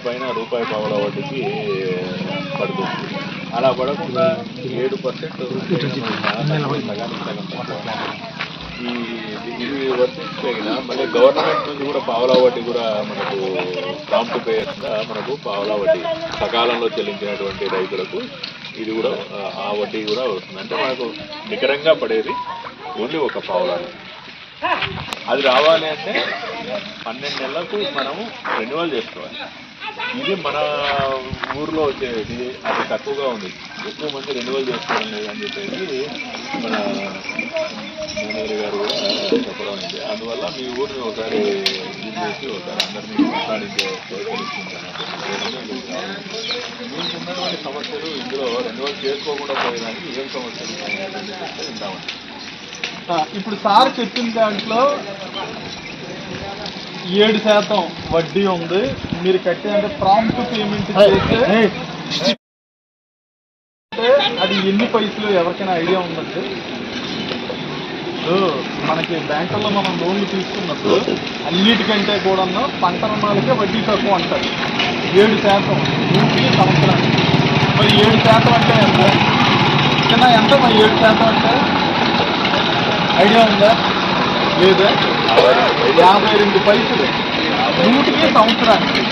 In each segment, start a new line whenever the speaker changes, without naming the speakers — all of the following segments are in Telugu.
రూపాయి పావుల వడ్డీకి పడుతుంది. అలా పడకుండా ఏడు పర్సెంట్ ఈ ఇది వర్తించగిన మళ్ళీ గవర్నమెంట్ నుంచి కూడా పావలా వడ్డీ కూడా మనకు ప్రాంప్ట్ పేయకుండా మనకు పావలా వడ్డీ సకాలంలో చెల్లించినటువంటి రైతులకు ఇది కూడా ఆ, ఆ వడ్డీ కూడా వస్తుంది. అంటే మనకు నికరంగా పడేది ఓన్లీ ఒక పావులానే అది రావాలి అంటే పన్నెండు నెలలకు మనము రెన్యువల్ చేసుకోవాలి. ఇది మన ఊర్లో వచ్చేది అది తక్కువగా ఉంది. ఎక్కువ మంది రెన్యువల్ చేసుకోవడం లేదని చెప్పేసి మన మేనేజర్ గారు కూడా చెప్పడం అయింది. అందువల్ల మీ ఊరిని ఒకసారి చేసి ఒకసారి అందరినీ మాట్లాడించే మీకు ఉన్నటువంటి సమస్యలు ఇందులో రెన్యువల్ చేసుకోకుండా పోయేదానికి ఏం సమస్యలు విందామండి
ఇప్పుడు సార్ చెప్పిన దాంట్లో ఏడు శాతం వడ్డీ ఉంది. మీరు కట్టేదంటే ప్రాంప్ట్ పేమెంట్ చేస్తే అంటే అది ఎన్ని పైసలు ఎవరికైనా ఐడియా ఉందండి? మనకి బ్యాంకుల్లో మనం లోన్లు తీసుకున్నప్పుడు అన్నిటికంటే కూడా పంట రుణాలకే వడ్డీ తక్కువ అంటారు. ఏడు శాతం నూటికి సంవత్సరానికి మరి ఏడు శాతం అంటే ఎంత చిన్న ఎంత మరి ఏడు శాతం అంటే? ఐడియా ఉందా? లేదా? యాభై రెండు పైసలు. నూటికి సంవత్సరానికి.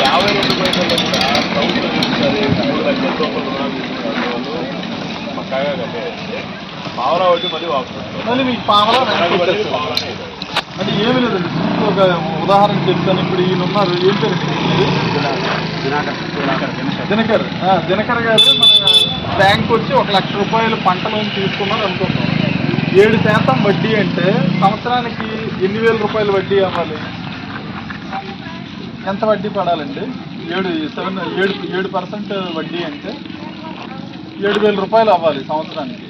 యాభై రెండు పైసలు కూడా ప్రభుత్వం ఇస్తుంది మూడు లక్షల రూపాయలు రుణాలు తీసుకున్నారు. వాళ్ళు పక్కాగా కట్టేస్తే పావలా వడ్డీ మళ్ళీ.
మళ్ళీ మీకు పావలా.
పావలానే.
అంటే ఏమి లేదండి. ఒక ఉదాహరణ చెప్తాను. ఇప్పుడు ఈయన ఉన్నారు. ఏం పేరు దినకర్. ఆ, దినకర్ గారు మన బ్యాంక్ వచ్చి ఒక లక్ష రూపాయలు పంట లోన్ తీసుకున్నారు అనుకుందాం ఏడు శాతం వడ్డీ అంటే సంవత్సరానికి ఎన్ని వేల రూపాయలు వడ్డీ అవ్వాలి ఎంత వడ్డీ పడాలండి? ఏడు సెవెన్ ఏడు ఏడు పర్సెంట్ వడ్డీ అంటే ఏడు వేల రూపాయలు అవ్వాలి సంవత్సరానికి.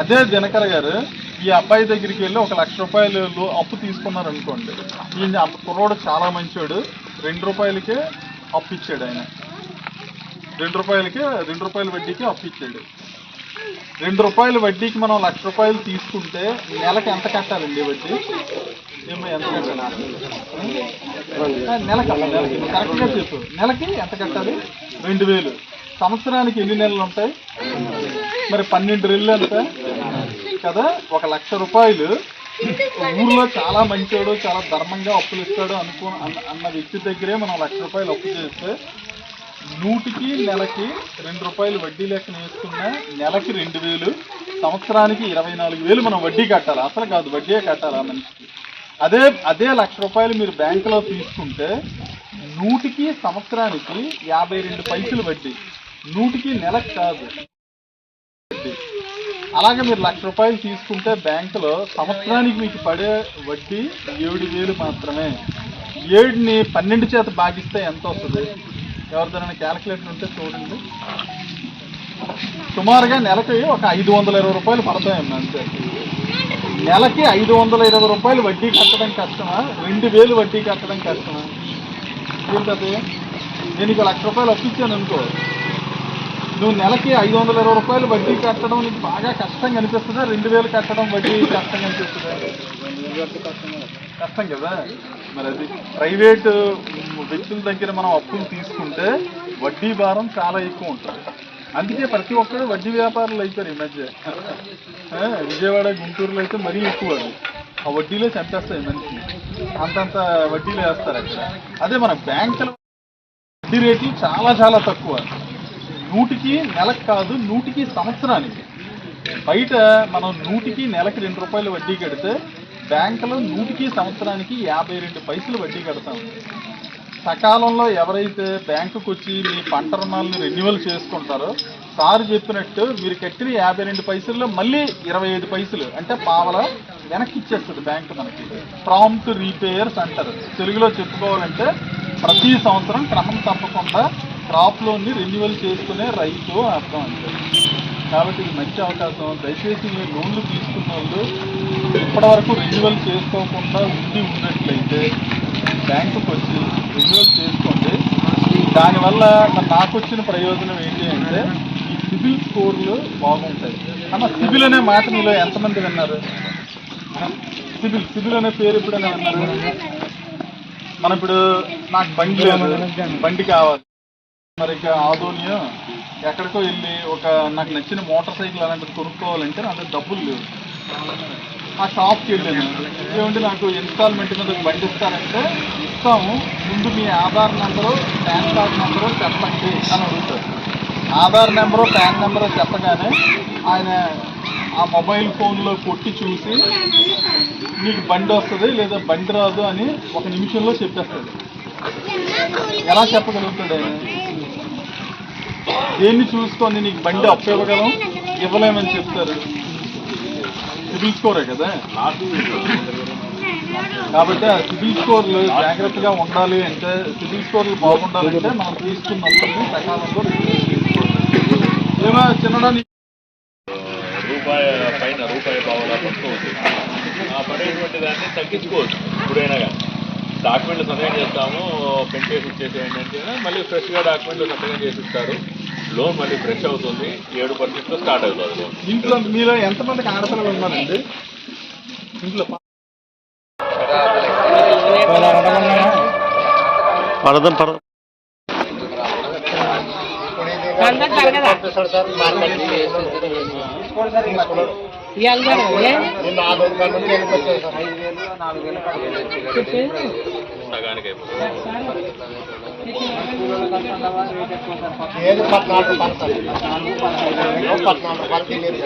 అదే దినకర్ గారు ఈ అబ్బాయి దగ్గరికి వెళ్ళి ఒక లక్ష రూపాయలు అప్పు తీసుకున్నారు అనుకోండి ఈయన కుర్రోడు చాలా మంచోడు రెండు రూపాయలకే అప్పు ఇచ్చాడు ఆయన. రెండు రూపాయలకే రెండు రూపాయల వడ్డీకి అప్పు ఇచ్చాడు. రెండు రూపాయల వడ్డీకి మనం లక్ష రూపాయలు తీసుకుంటే నెలకి ఎంత కట్టాలండి వడ్డీ? నెలకి కరెక్ట్గా చెప్పు. నెలకి ఎంత కట్టాలి? రెండు వేలు. సంవత్సరానికి ఎన్ని నెలలు ఉంటాయి? మరి పన్నెండు నెలలు ఎంత? కదా ఒక లక్ష రూపాయలు. ఊర్లో చాలా మంచోడు చాలా ధర్మంగా అప్పులు ఇస్తాడు అనుకో అన్న వ్యక్తి దగ్గరే మనం లక్ష రూపాయలు అప్పు చేస్తే నూటికి నెలకి రెండు రూపాయలు వడ్డీ లెక్కన వేసుకున్నా నెలకి రెండు వేలు సంవత్సరానికి ఇరవై నాలుగు వేలు మనం వడ్డీ కట్టాలి. అసలు కాదు వడ్డీ కట్టాలి ఆ మనిషికి. అదే అదే లక్ష రూపాయలు మీరు బ్యాంకులో తీసుకుంటే నూటికి సంవత్సరానికి యాభై రెండు పైసలు వడ్డీ. నూటికి నెలకు కాదు. అలాగే మీరు లక్ష రూపాయలు తీసుకుంటే బ్యాంకులో సంవత్సరానికి మీకు పడే వడ్డీ ఏడు వేలు మాత్రమే. ఏడుని పన్నెండు చేత భాగిస్తే ఎంత వస్తుంది? ఎవరిదైనా క్యాలిక్యులేటర్ ఉంటే చూడండి. సుమారుగా నెలకి ఒక ఐదు వందల ఇరవై రూపాయలు పడతాయమ్మా అంతే. నెలకి ఐదు వందల ఇరవై రూపాయలు వడ్డీ కట్టడం కష్టమా? రెండు వేలు వడ్డీ కట్టడం కష్టమా? ఏంటది? నేను ఇక లక్ష రూపాయలు అప్పించాను అనుకో. నువ్వు నెలకి ఐదు వందల ఇరవై రూపాయలు వడ్డీ కట్టడం నీకు బాగా కష్టంగా కనిపిస్తుందా రెండు వేలు కట్టడం వడ్డీ కష్టంగా కనిపిస్తుందా కష్టం కదా. మరి అది ప్రైవేటు వ్యక్తుల దగ్గర మనం అప్పులు తీసుకుంటే వడ్డీ భారం చాలా ఎక్కువ ఉంటుంది. అందుకే ప్రతి ఒక్కరు వడ్డీ వ్యాపారులు అవుతారు ఈ మధ్య. విజయవాడ గుంటూరులో అయితే మరీ ఎక్కువ ఆ వడ్డీలో చంపేస్తాయి మనిషిని అంతంత వడ్డీలు వేస్తారు అక్కడ. అదే మన బ్యాంకుల వడ్డీ రేట్లు చాలా చాలా తక్కువ. నూటికి నెలకు కాదు నూటికి సంవత్సరానికి. బయట మనం నూటికి నెలకి రెండు రూపాయలు వడ్డీ కడితే బ్యాంకులో నూటికి సంవత్సరానికి యాభై రెండు పైసలు వడ్డీ కడతాం. సకాలంలో ఎవరైతే బ్యాంకుకు వచ్చి మీ పంట రుణాలను రెన్యువల్ చేసుకుంటారో సార్ చెప్పినట్టు మీరు కట్టిన యాభై రెండు పైసల్లో మళ్ళీ ఇరవై ఐదు పైసలు అంటే పావల వెనక్కి ఇచ్చేస్తుంది బ్యాంకు మనకి. ప్రాంప్ట్ రీపేయర్స్ అంటారు. తెలుగులో చెప్పుకోవాలంటే ప్రతి సంవత్సరం క్రమం తప్పకుండా క్రాప్ లోన్ని రెన్యువల్ చేసుకునే రైతు అర్థం అంటే కాబట్టి ఇది మంచి అవకాశం. దయచేసి మీరు లోన్లు తీసుకున్న వాళ్ళు ఇప్పటివరకు రెన్యువల్ చేసుకోకుండా ఉండి ఉన్నట్లయితే బ్యాంకుకి వచ్చి రిన్యూవల్ చేసుకోండి. దానివల్ల నాకు వచ్చిన ప్రయోజనం ఏంటి అంటే ఈ సిబిల్ స్కోర్లు బాగుంటాయి. అన్న సిబిల్ అనే మాట మీలో ఎంతమంది విన్నారు? సిబిల్ సిబిల్ అనే పేరు ఎప్పుడైనా విన్నారు? మనం ఇప్పుడు నాకు బండి లేదు. బండి కావాలి. మరి ఇక ఆధోన్యం ఎక్కడికో వెళ్ళి ఒక నాకు నచ్చిన మోటార్ సైకిల్ అలాంటిది కొనుక్కోవాలంటే నా డబ్బులు లేవు. ఆ షాప్కి వెళ్ళాను. ఏమంటే నాకు ఇన్స్టాల్మెంట్ మీద బండి ఇస్తారంటే ఇస్తాము ముందు మీ Aadhaar number PAN card number చెప్పండి అని అడుగుతారు. ఆధార్ నెంబరు పాన్ నెంబరు చెప్పగానే ఆయన ఆ మొబైల్ ఫోన్లో కొట్టి చూసి నీకు బండి వస్తుంది లేదా బండి రాదు అని ఒక నిమిషంలో చెప్పేస్తాడు. ఎలా చెప్పగలుగుతాడు ఆయన? దేన్ని చూసుకొని నీకు బండి అప్పు ఇవ్వగలం ఇవ్వలేమని చెప్తారు? సిబిల్ స్కోరే కదా? కాబట్టి ఆ సిబిల్ స్కోర్లు జాగ్రత్తగా ఉండాలి అంటే సిబిల్ స్కోర్లు బాగుండాలంటే మనం తీసుకున్న సకాలంలో ఏమో చిన్నడా నీ-
రూపాయి పైన రూపాయి పావులా ఆ పడేటువంటి దాన్ని తగ్గించుకోవచ్చు ఇప్పుడైనా కానీ. డాక్యుమెంట్లు సంతకం చేస్తాము ప్రింట్ చేసి ఇచ్చేసేయండి అంటే మళ్ళీ ఫ్రెష్గా డాక్యుమెంట్లు సంతకం చేసి ఇస్తారు. లోన్ మళ్ళీ ఫ్రెష్ అవుతుంది ఏడు పర్సెంట్తో స్టార్ట్ అవుతుంది లోన్.
ఇంట్లో మీలో ఎంతమందికి ఆడపిల్లలు ఉన్నారండి? ఇంట్లో
పడదాం పడదాం.
ఏది పద్నాలుగు పడతాయి పద్నాలుగు తినేది